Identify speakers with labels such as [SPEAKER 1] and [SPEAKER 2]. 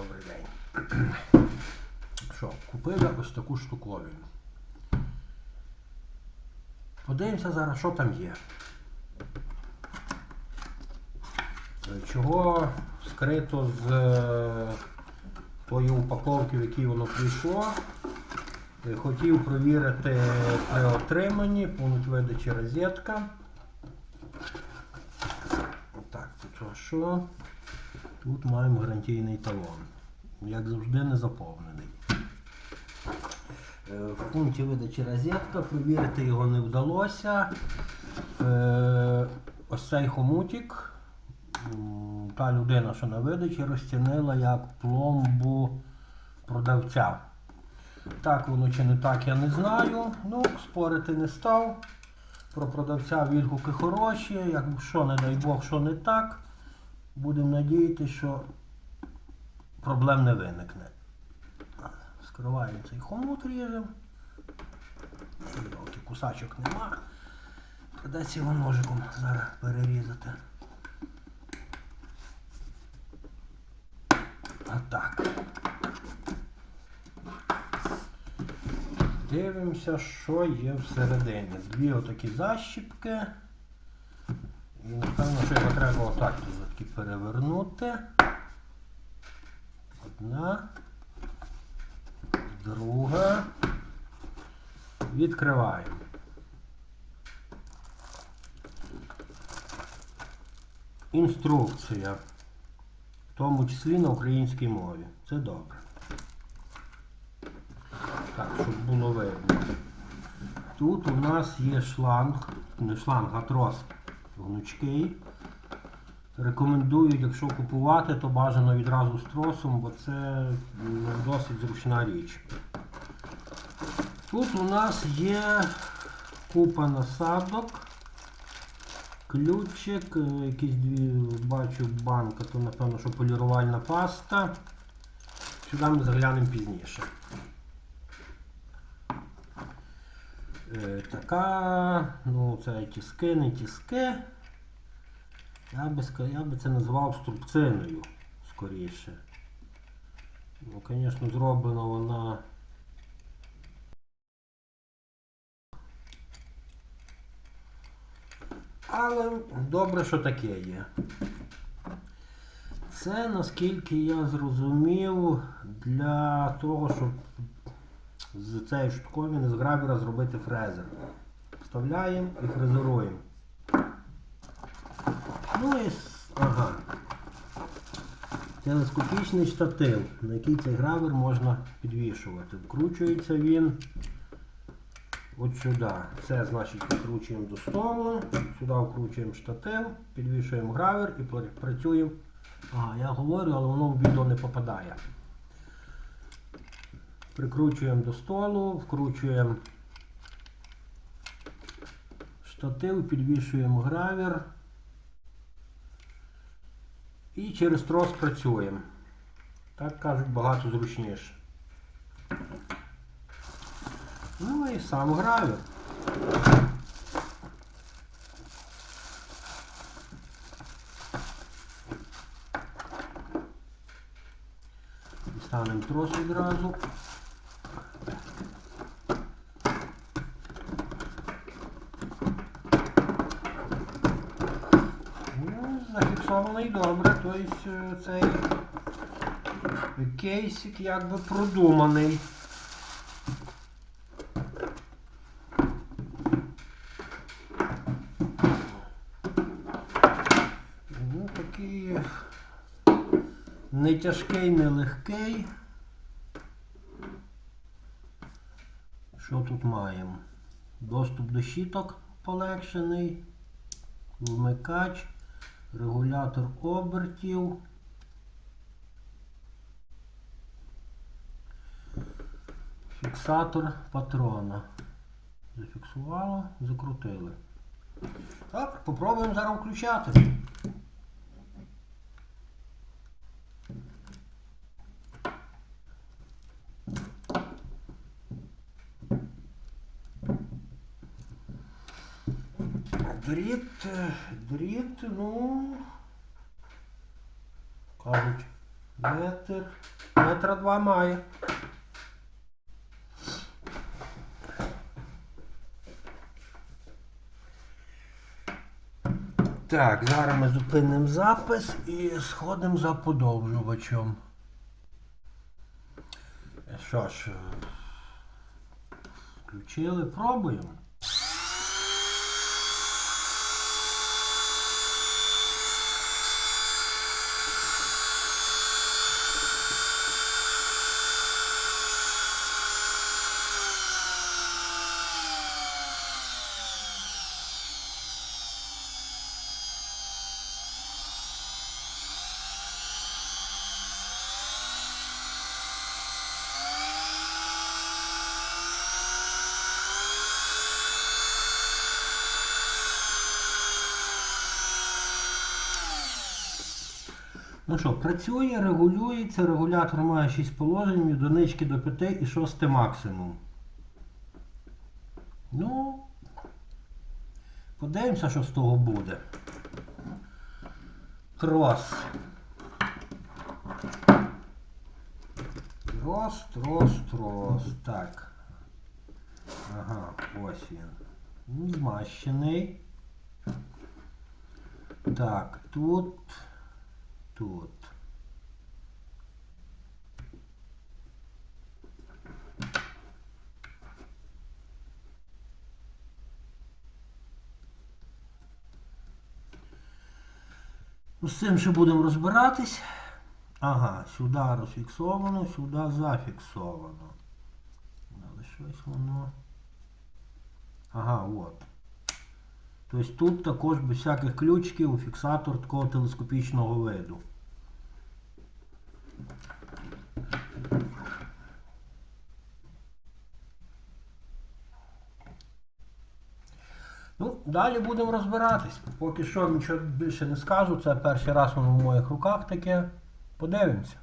[SPEAKER 1] Добрий день. Що, купив я ось таку штуковину. Подивимося зараз, що там є. Е, Чого скрито з е, тої упаковки, в якій воно прийшло. Е, Хотів провірити при отриманні, пункт видачі розетка. Так, тут що? Тут маємо гарантійний талон. Як завжди, не заповнений. Е, В пункті видачі розетка, провірити його не вдалося. Е, Ось цей хомутик, та людина, що на видачі, розцінила як пломбу продавця. Так воно чи не так, я не знаю. Ну, спорити не став. Про продавця відгуки хороші. Якщо, не дай Бог, що не так, будемо надіятися, що проблем не виникне. Скриваємо цей хомут ріжемо. Йолки, кусачок нема. Придеться його ножиком зараз перерізати. Отак. Дивимося, що є всередині. Дві отакі защіпки. І напевно, що його треба отак перевернути. Одна. Друга. Відкриваємо. Інструкція. В тому числі на українській мові. Це добре. Так, щоб було видно. Тут у нас є шланг, не шланг, а трос гнучкий. Рекомендують, якщо купувати, то бажано відразу з тросом, бо це ну, досить зручна річ. Тут у нас є купа насадок, ключик, е, якісь дві бачу банка, то напевно, що полірувальна паста. Сюди ми заглянемо пізніше. Е, така, ну це тіски, не тіски. Я би, я би це назвав струбциною скоріше. Ну, звісно, зроблена вона. Але добре, що таке є. Це, наскільки я зрозумів, для того, щоб з цієї штуковини з грабера зробити фрезер. Вставляємо і фрезеруємо. Ну і ага. Телескопічний штатив, на який цей гравер можна підвішувати. Вкручується він от сюди. Це значить підкручуємо до столу, сюди вкручуємо штатив, підвішуємо гравер і працюємо. Ага, я говорю, але воно в відео не попадає. Прикручуємо до столу, вкручуємо штатив, підвішуємо гравер. І через трос працюємо. Так кажуть, багато зручніше. Ну і сам граю. Станемо трос відразу. Ну, зафіксований добре, тобто е, цей кейсик якби продуманий. Ну, такий не тяжкий, не легкий. Що тут маємо? Доступ до щиток полегшений, вмикач, регулятор обертів. Фіксатор патрона. Зафіксувало, закрутили. Так, попробуємо зараз включати. Дріт, е, дріт, ну. Кажуть, Метр. Метра два має. Так, зараз ми зупинимо запис і сходимо за подовжувачем. Що ж, е, включили, пробуємо. Ну що, працює, регулюється, регулятор має 6 положень від одинички до 5 і 6 максимум. Ну, подивимося, що з того буде. Трос. Трос, трос, трос. Так. Ага, ось. Він Змащений. Так, тут. Тут. Ну, з цим ще будемо розбиратись. Ага, сюди розфіксовано, сюди зафіксовано. Але щось воно. Ага, от. Тобто тут також без всяких ключиків фіксатор такого телескопічного виду. Ну, далі будемо розбиратись. Поки що нічого більше не скажу. Це перший раз воно в моїх руках таке. Подивимося.